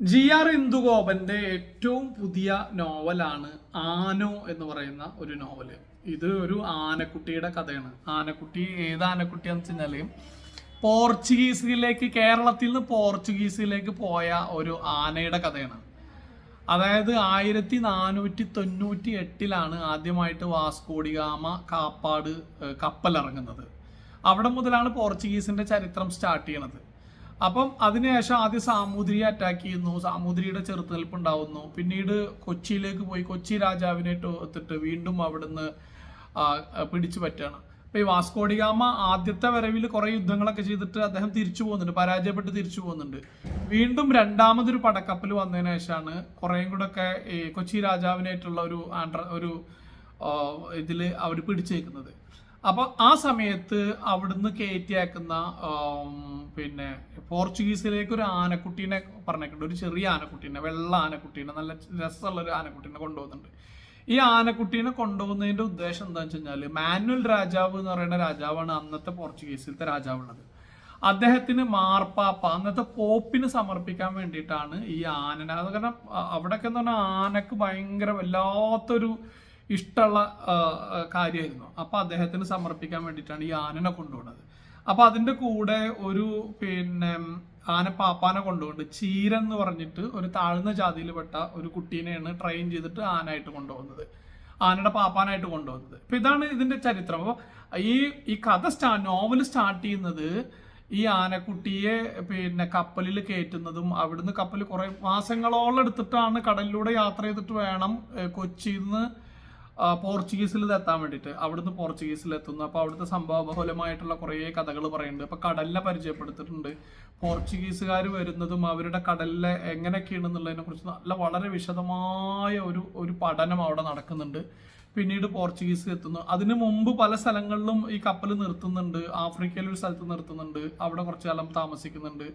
G R ഇന്ദുഗോപന്റെ ഏറ്റവും പുതിയ നോവലാണ് ആനോ എന്ന് പറയുന്ന ഒരു നോവൽ. ഇത് ഒരു ആനക്കുട്ടിയുടെ കഥയാണ്. ആനക്കുട്ടി ഏത് ആനക്കുട്ടിയാന്ന് വെച്ച് കഴിഞ്ഞാൽ പോർച്ചുഗീസിലേക്ക് കേരളത്തിൽ നിന്ന് പോർച്ചുഗീസിലേക്ക് പോയ ഒരു ആനയുടെ കഥയാണ്. അതായത് ആയിരത്തി നാനൂറ്റി തൊണ്ണൂറ്റി എട്ടിലാണ് ആദ്യമായിട്ട് വാസ്കോഡിഗാമ കാപ്പാട് കപ്പൽ ഇറങ്ങുന്നത് അവിടെ മുതലാണ് പോർച്ചുഗീസിന്റെ ചരിത്രം സ്റ്റാർട്ട് ചെയ്യണത്. അപ്പം അതിനുശേഷം ആദ്യം സാമൂതിരിയെ അറ്റാക്ക് ചെയ്യുന്നു. സാമൂതിരിയുടെ ചെറുത്തുനിൽപ്പ് ഉണ്ടാവുന്നു പിന്നീട് കൊച്ചിയിലേക്ക് പോയി. കൊച്ചി രാജാവിനെ ഒത്തിട്ട് വീണ്ടും അവിടുന്ന് പിടിച്ചു പറ്റുകയാണ് അപ്പൊ ഈ വാസ്കോഡിഗാമ ആദ്യത്തെ വരവിൽ കുറെ യുദ്ധങ്ങളൊക്കെ ചെയ്തിട്ട് അദ്ദേഹം തിരിച്ചു പോകുന്നുണ്ട്. പരാജയപ്പെട്ട് തിരിച്ചു പോകുന്നുണ്ട്. വീണ്ടും രണ്ടാമതൊരു പടക്കപ്പൽ വന്നതിന് ശേഷമാണ് കുറേയും കൂടെ ഒക്കെ ഈ കൊച്ചി രാജാവിനായിട്ടുള്ള ഒരു ആൻഡ്ര ഒരു ഇതിൽ അവർ പിടിച്ചേക്കുന്നത്. അപ്പൊ ആ സമയത്ത് അവിടുന്ന് കയറ്റിയാക്കുന്ന പിന്നെ പോർച്ചുഗീസിലേക്ക് ഒരു ആനക്കുട്ടീനെ പറഞ്ഞേക്കുന്നുണ്ട്. ഒരു ചെറിയ ആനക്കുട്ടീനെ വെള്ള ആനക്കുട്ടീനെ നല്ല രസമുള്ള ഒരു ആനക്കുട്ടീനെ കൊണ്ടുപോകുന്നുണ്ട്. ഈ ആനക്കുട്ടീനെ കൊണ്ടുപോകുന്നതിന്റെ ഉദ്ദേശം എന്താണെന്ന് വെച്ച് കഴിഞ്ഞാൽ മാനുവൽ രാജാവ് എന്ന് പറയുന്ന രാജാവാണ് അന്നത്തെ പോർച്ചുഗീസിലത്തെ രാജാവുള്ളത്. അദ്ദേഹത്തിന് മാർപ്പാപ്പ അന്നത്തെ പോപ്പിന് സമർപ്പിക്കാൻ വേണ്ടിയിട്ടാണ് ഈ ആനനെ. അത് കാരണം അവിടെയൊക്കെ എന്ന് പറഞ്ഞാൽ ആനക്ക് ഭയങ്കര വല്ലാത്തൊരു ഇഷ്ടമുള്ള കാര്യമായിരുന്നു. അപ്പോൾ അദ്ദേഹത്തിന് സമർപ്പിക്കാൻ വേണ്ടിയിട്ടാണ് ഈ ആനനെ കൊണ്ടുപോകുന്നത് അപ്പൊ അതിന്റെ കൂടെ ഒരു പിന്നെ ആന പാപ്പാനെ കൊണ്ടുപോകുന്നത് ചീരൻ എന്ന് പറഞ്ഞിട്ട് ഒരു താഴ്ന്ന ജാതിയിൽപ്പെട്ട ഒരു കുട്ടീനെയാണ് ട്രെയിൻ ചെയ്തിട്ട് ആനായിട്ട് കൊണ്ടുപോകുന്നത്. ആനയുടെ പാപ്പാനായിട്ട് കൊണ്ടുപോകുന്നത്. അപ്പൊ ഇതാണ് ഇതിന്റെ ചരിത്രം. അപ്പോൾ ഈ ഈ കഥ സ്റ്റാ നോവൽ സ്റ്റാർട്ട് ചെയ്യുന്നത് ഈ ആനക്കുട്ടിയെ പിന്നെ കപ്പലിൽ കയറ്റുന്നതും അവിടുന്ന് കപ്പൽ കുറെ മാസങ്ങളോളം എടുത്തിട്ടാണ് കടലിലൂടെ യാത്ര ചെയ്തിട്ട് വേണം കൊച്ചിയിൽ നിന്ന് പോർച്ചുഗീസിൽ എത്താൻ വേണ്ടിയിട്ട് അവിടുന്ന് പോർച്ചുഗീസിൽ എത്തുന്നു അപ്പോൾ അവിടുത്തെ സംഭവബഹുലമായിട്ടുള്ള കുറേ കഥകൾ പറയുന്നുണ്ട്. ഇപ്പോൾ കടലിനെ പരിചയപ്പെടുത്തിയിട്ടുണ്ട് പോർച്ചുഗീസുകാർ വരുന്നതും അവരുടെ കടലിലെ എങ്ങനെയൊക്കെയാണ് കുറിച്ച് നല്ല വളരെ വിശദമായ ഒരു ഒരു പഠനം അവിടെ നടക്കുന്നുണ്ട്. പിന്നീട് പോർച്ചുഗീസ് എത്തുന്നു. അതിന് മുമ്പ് പല സ്ഥലങ്ങളിലും ഈ കപ്പൽ നിർത്തുന്നുണ്ട്. ആഫ്രിക്കയിൽ ഒരു സ്ഥലത്ത് നിർത്തുന്നുണ്ട്. അവിടെ കുറച്ചു കാലം താമസിക്കുന്നുണ്ട്.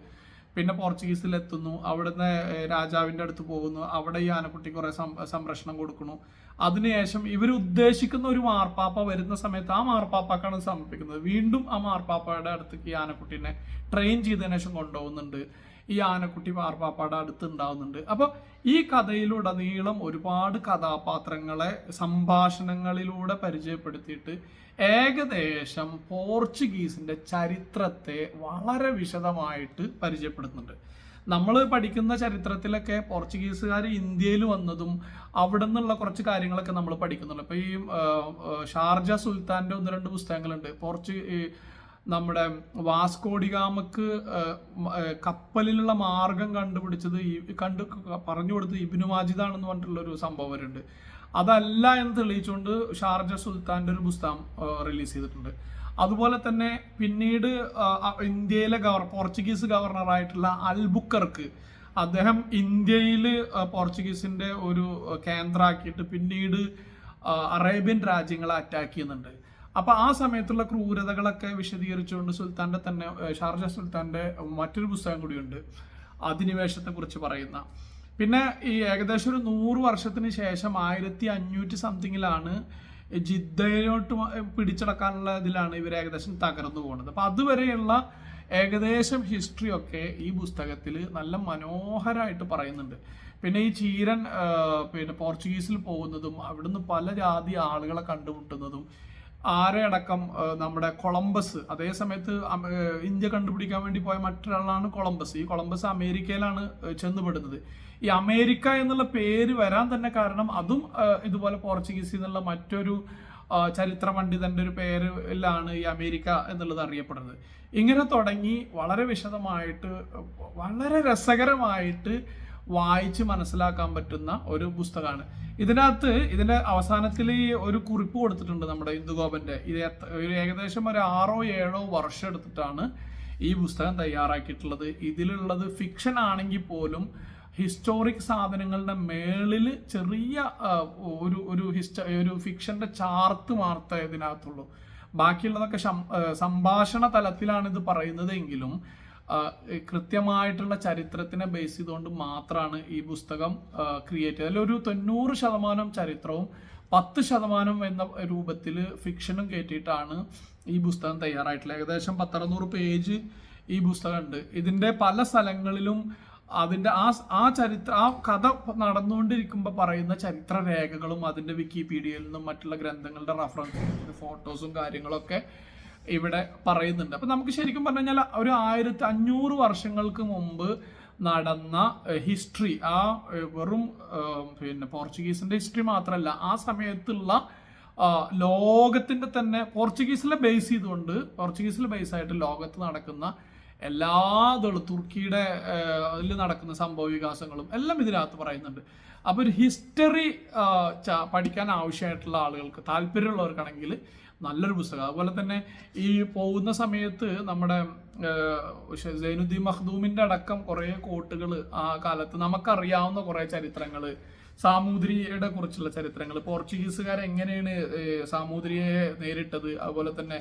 പിന്നെ പോർച്ചുഗീസിൽ എത്തുന്നു അവിടുന്ന് രാജാവിന്റെ അടുത്ത് പോകുന്നു. അവിടെ ഈ ആനക്കുട്ടി കുറേ സംരക്ഷണം കൊടുക്കുന്നു. അതിനുശേഷം ഇവർ ഉദ്ദേശിക്കുന്ന ഒരു മാർപ്പാപ്പ വരുന്ന സമയത്ത് ആ മാർപ്പാപ്പാക്കാണ് സമർപ്പിക്കുന്നത്. വീണ്ടും ആ മാർപ്പാപ്പയുടെ അടുത്തേക്ക് ഈ ആനക്കുട്ടീനെ ട്രെയിൻ ചെയ്തതിനു ശേഷം കൊണ്ടുപോകുന്നുണ്ട്. ഈ ആനക്കുട്ടി മാർപ്പാപ്പയുടെ അടുത്ത് ഉണ്ടാവുന്നുണ്ട്. അപ്പോൾ ഈ കഥയിലുടനീളം ഒരുപാട് കഥാപാത്രങ്ങളെ സംഭാഷണങ്ങളിലൂടെ പരിചയപ്പെടുത്തിയിട്ട് ഏകദേശം പോർച്ചുഗീസിന്റെ ചരിത്രത്തെ വളരെ വിശദമായിട്ട് പരിചയപ്പെടുത്തുന്നുണ്ട് നമ്മൾ പഠിക്കുന്ന ചരിത്രത്തിലൊക്കെ പോർച്ചുഗീസുകാർ ഇന്ത്യയിൽ വന്നതും അവിടെ നിന്നുള്ള കുറച്ച് കാര്യങ്ങളൊക്കെ നമ്മൾ പഠിക്കുന്നുണ്ട്. അപ്പോൾ ഈ ഷാർജ സുൽത്താന്റെ ഒന്ന് രണ്ട് പുസ്തകങ്ങളുണ്ട്. പോർച്ചു നമ്മുടെ വാസ്കോഡിഗാമക്ക് കപ്പലിലുള്ള മാർഗം കണ്ടുപിടിച്ചത് ഈ കണ്ടു പറഞ്ഞു കൊടുത്തത് ഇബിനു മാജിദാണെന്ന് പറഞ്ഞിട്ടുള്ള ഒരു സംഭവം വരുന്നുണ്ട് അതല്ല എന്ന് തെളിയിച്ചുകൊണ്ട് ഷാർജ സുൽത്താന്റെ ഒരു പുസ്തകം റിലീസ് ചെയ്തിട്ടുണ്ട്. അതുപോലെ തന്നെ പിന്നീട് ഇന്ത്യയിലെ ഗവർ പോർച്ചുഗീസ് ഗവർണറായിട്ടുള്ള അൽബുക്കർക്ക് അദ്ദേഹം ഇന്ത്യയിൽ പോർച്ചുഗീസിന്റെ ഒരു കേന്ദ്രമാക്കിയിട്ട് പിന്നീട് അറേബ്യൻ രാജ്യങ്ങളെ അറ്റാക്ക് ചെയ്യുന്നുണ്ട്. അപ്പൊ ആ സമയത്തുള്ള ക്രൂരതകളൊക്കെ വിശദീകരിച്ചുകൊണ്ട് സുൽത്താന്റെ തന്നെ ഷാർജ സുൽത്താന്റെ മറ്റൊരു പുസ്തകം കൂടിയുണ്ട്. അധിനിവേശത്തെ കുറിച്ച് പറയുന്ന. പിന്നെ ഈ ഏകദേശം ഒരു നൂറ് വർഷത്തിന് ശേഷം ആയിരത്തി അഞ്ഞൂറ്റി സംതിങ്ങിലാണ് ജിദ്ദയിലോട്ട് പിടിച്ചടക്കാനുള്ള ഇതിലാണ് ഇവർ ഏകദേശം തകർന്നു പോകുന്നത് അപ്പോൾ അതുവരെയുള്ള ഏകദേശം ഹിസ്റ്ററി ഒക്കെ ഈ പുസ്തകത്തിൽ നല്ല മനോഹരമായിട്ട് പറയുന്നുണ്ട്. പിന്നെ ഈ ചീരൻ പിന്നെ പോർച്ചുഗീസിൽ പോകുന്നതും അവിടുന്ന് പല ജാതി ആളുകളെ കണ്ടുമുട്ടുന്നതും ആരെ അടക്കം നമ്മുടെ കൊളംബസ്. അതേ സമയത്ത് ഇന്ത്യ കണ്ടുപിടിക്കാൻ വേണ്ടി പോയ മറ്റൊരാളാണ് കൊളംബസ്. ഈ കൊളംബസ് അമേരിക്കയിലാണ് ചെന്നുപെടുന്നത്. ഈ അമേരിക്ക എന്നുള്ള പേര് വരാൻ തന്നെ കാരണം അതും ഇതുപോലെ പോർച്ചുഗീസിൽ നിന്നുള്ള മറ്റൊരു ചരിത്ര പണ്ഡിതന്റെ ഒരു പേരിലാണ് ഈ അമേരിക്ക എന്നുള്ളത് അറിയപ്പെടുന്നത്. ഇങ്ങനെ തുടങ്ങി വളരെ വിശദമായിട്ട് വളരെ രസകരമായിട്ട് വായിച്ച് മനസ്സിലാക്കാൻ പറ്റുന്ന ഒരു പുസ്തകമാണ്. ഇതിനകത്ത് ഇതിന്റെ അവസാനത്തിൽ ഒരു കുറിപ്പ് കൊടുത്തിട്ടുണ്ട് നമ്മുടെ ഇന്ദുഗോപന്റെ ഇത് ഒരു ഏകദേശം ഒരു ആറോ ഏഴോ വർഷം എടുത്തിട്ടാണ് ഈ പുസ്തകം തയ്യാറാക്കിയിട്ടുള്ളത്. ഇതിലുള്ളത് ഫിക്ഷൻ ആണെങ്കിൽ പോലും ഹിസ്റ്റോറിക് സാധനങ്ങളുടെ മേളിൽ ചെറിയ ഒരു ഒരു ഹിസ്റ്റ ഒരു ഫിക്ഷന്റെ ചാർത്ത് മാത്രമേ ഇതിനകത്തുള്ളൂ. ബാക്കിയുള്ളതൊക്കെ സംഭാഷണ തലത്തിലാണ് ഇത് പറയുന്നത് എങ്കിലും കൃത്യമായിട്ടുള്ള ചരിത്രത്തിനെ ബേസ് ചെയ്തുകൊണ്ട് മാത്രമാണ് ഈ പുസ്തകം ക്രിയേറ്റ് ചെയ്തത്. അതിലൊരു തൊണ്ണൂറ് ശതമാനം ചരിത്രവും പത്ത് ശതമാനം എന്ന രൂപത്തിൽ ഫിക്ഷനും കയറ്റിയിട്ടാണ് ഈ പുസ്തകം തയ്യാറായിട്ടുള്ളത്. ഏകദേശം പത്തറുന്നൂറ് പേജ് ഈ പുസ്തകമുണ്ട്. ഇതിന്റെ പല സ്ഥലങ്ങളിലും അതിന്റെ ആ ആ ചരിത്ര ആ കഥ നടന്നുകൊണ്ടിരിക്കുമ്പോൾ പറയുന്ന ചരിത്ര രേഖകളും അതിന്റെ വിക്കിപീഡിയയിൽ നിന്നും മറ്റുള്ള ഗ്രന്ഥങ്ങളുടെ റഫറൻസ് ഫോട്ടോസും കാര്യങ്ങളൊക്കെ ഇവിടെ പറയുന്നുണ്ട്. അപ്പൊ നമുക്ക് ശരിക്കും പറഞ്ഞു കഴിഞ്ഞാൽ ഒരു ആയിരത്തി അഞ്ഞൂറ് വർഷങ്ങൾക്ക് മുമ്പ് നടന്ന ഹിസ്റ്ററി ആ വെറും പിന്നെ പോർച്ചുഗീസിന്റെ ഹിസ്റ്ററി മാത്രമല്ല ആ സമയത്തുള്ള ലോകത്തിന്റെ തന്നെ പോർച്ചുഗീസിലെ ബേസ് ചെയ്തുകൊണ്ട് പോർച്ചുഗീസിലെ ബേസ് ആയിട്ട് ലോകത്ത് നടക്കുന്ന എല്ലാ തുർക്കിയുടെ അതിൽ നടക്കുന്ന സംഭവ വികാസങ്ങളും എല്ലാം ഇതിനകത്ത് പറയുന്നുണ്ട്. അപ്പോൾ ഒരു ഹിസ്റ്ററി പഠിക്കാൻ ആവശ്യമായിട്ടുള്ള ആളുകൾക്ക് താല്പര്യമുള്ളവർക്കാണെങ്കിൽ നല്ലൊരു പുസ്തകം. അതുപോലെ തന്നെ ഈ പോകുന്ന സമയത്ത് നമ്മുടെ സൈനുദ്ദീൻ മഖ്ദൂമിന്റെ അടക്കം കുറേ കോട്ടുകൾ ആ കാലത്ത് നമുക്കറിയാവുന്ന കുറേ ചരിത്രങ്ങൾ സാമൂതിരിയുടെ കുറിച്ചുള്ള ചരിത്രങ്ങൾ പോർച്ചുഗീസുകാർ എങ്ങനെയാണ് സാമൂതിരിയെ നേരിട്ടത്? അതുപോലെ തന്നെ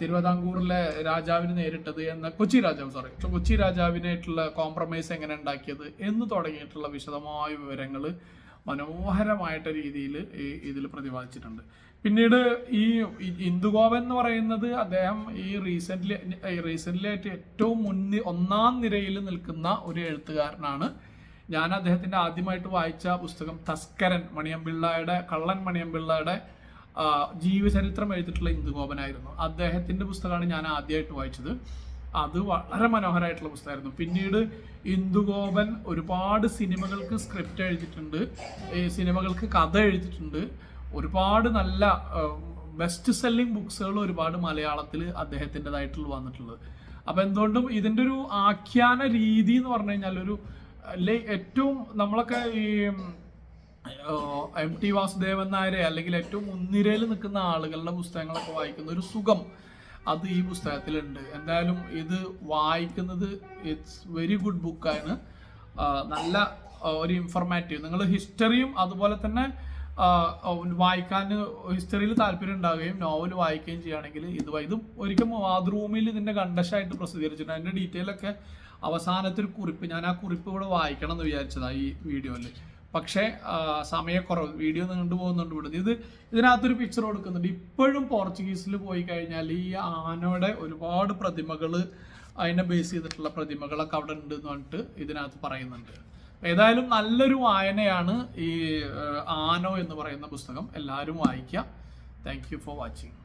തിരുവിതാംകൂറിലെ രാജാവിന് നേരിട്ടത് എന്ന കൊച്ചി രാജാവ് സോറി കൊച്ചി രാജാവിനായിട്ടുള്ള കോംപ്രമൈസ് എങ്ങനെ ഉണ്ടാക്കിയത് എന്ന് തുടങ്ങിയിട്ടുള്ള വിശദമായ വിവരങ്ങൾ മനോഹരമായിട്ട രീതിയിൽ ഈ ഇതിൽ പ്രതിപാദിച്ചിട്ടുണ്ട്. പിന്നീട് ഈ ഇന്ദുഗോപൻ എന്ന് പറയുന്നത് അദ്ദേഹം ഈ റീസെന്റ്ലി റീസെന്റ്ലി ആയിട്ട് ഏറ്റവും മുന്നിൽ ഒന്നാം നിരയിൽ നിൽക്കുന്ന ഒരു എഴുത്തുകാരനാണ്. ഞാൻ അദ്ദേഹത്തിന്റെ ആദ്യമായിട്ട് വായിച്ച പുസ്തകം തസ്കരൻ മണിയമ്പിള്ളയുടെ കള്ളൻ മണിയമ്പിള്ളയുടെ ജീവചരിത്രം എഴുതിയിട്ടുള്ള ഇന്ദുഗോപനായിരുന്നു. അദ്ദേഹത്തിന്റെ പുസ്തകമാണ് ഞാൻ ആദ്യമായിട്ട് വായിച്ചത്. അത് വളരെ മനോഹരമായിട്ടുള്ള പുസ്തകമായിരുന്നു. പിന്നീട് ഇന്ദുഗോപൻ ഒരുപാട് സിനിമകൾക്ക് സ്ക്രിപ്റ്റ് എഴുതിയിട്ടുണ്ട്. സിനിമകൾക്ക് കഥ എഴുതിയിട്ടുണ്ട്. ഒരുപാട് നല്ല ബെസ്റ്റ് സെല്ലിംഗ് ബുക്സുകൾ ഒരുപാട് മലയാളത്തിൽ അദ്ദേഹത്തിന്റെതായിട്ടുള്ള വന്നിട്ടുള്ളത്. അപ്പം എന്തുകൊണ്ടും ഇതിന്റെ ഒരു ആഖ്യാന രീതി എന്ന് പറഞ്ഞു കഴിഞ്ഞാൽ ഒരു ഏറ്റവും നമ്മളൊക്കെ ഈ എം ടി വാസുദേവൻ നായരെ അല്ലെങ്കിൽ ഏറ്റവും മുൻനിരയിൽ നിൽക്കുന്ന ആളുകളുടെ പുസ്തകങ്ങളൊക്കെ വായിക്കുന്ന ഒരു സുഖം. അത് ഈ പുസ്തകത്തിലുണ്ട്. എന്തായാലും ഇത് വായിക്കുന്നത് ഇറ്റ്സ് വെരി ഗുഡ് ബുക്കാണ് നല്ല ഒരു ഇൻഫർമാറ്റീവ് നിങ്ങൾ ഹിസ്റ്ററിയും അതുപോലെ തന്നെ വായിക്കാൻ ഹിസ്റ്ററിയിൽ താല്പര്യം ഉണ്ടാവുകയും നോവൽ വായിക്കുകയും ചെയ്യുകയാണെങ്കിൽ ഇത് ഇത് ഒരിക്കൽ മാതൃഭൂമിയിൽ ഇതിന്റെ കണ്ടശായിട്ട് പ്രസിദ്ധീകരിച്ചിട്ടുണ്ട്. അതിന്റെ ഡീറ്റെയിലൊക്കെ അവസാനത്തെ ഒരു കുറിപ്പ് ഞാൻ ആ കുറിപ്പ് ഇവിടെ വായിക്കണം എന്ന് വിചാരിച്ചതാണ് ഈ വീഡിയോയിൽ പക്ഷേ സമയക്കുറവ് വീഡിയോ നീണ്ടു പോകുന്നുണ്ട് ഇവിടുന്ന്. ഇത് ഇതിനകത്തൊരു പിക്ചർ കൊടുക്കുന്നുണ്ട്. ഇപ്പോഴും പോർച്ചുഗീസിൽ പോയി കഴിഞ്ഞാൽ ഈ ആനയുടെ ഒരുപാട് പ്രതിമകൾ അതിനെ ബേസ് ചെയ്തിട്ടുള്ള പ്രതിമകളൊക്കെ അവിടെ ഉണ്ട് എന്ന് പറഞ്ഞിട്ട് ഇതിനകത്ത് പറയുന്നുണ്ട്. ഏതായാലും നല്ലൊരു വായനയാണ് ഈ ആനോ എന്ന് പറയുന്ന പുസ്തകം. എല്ലാവരും വായിക്കുക. Thank you for watching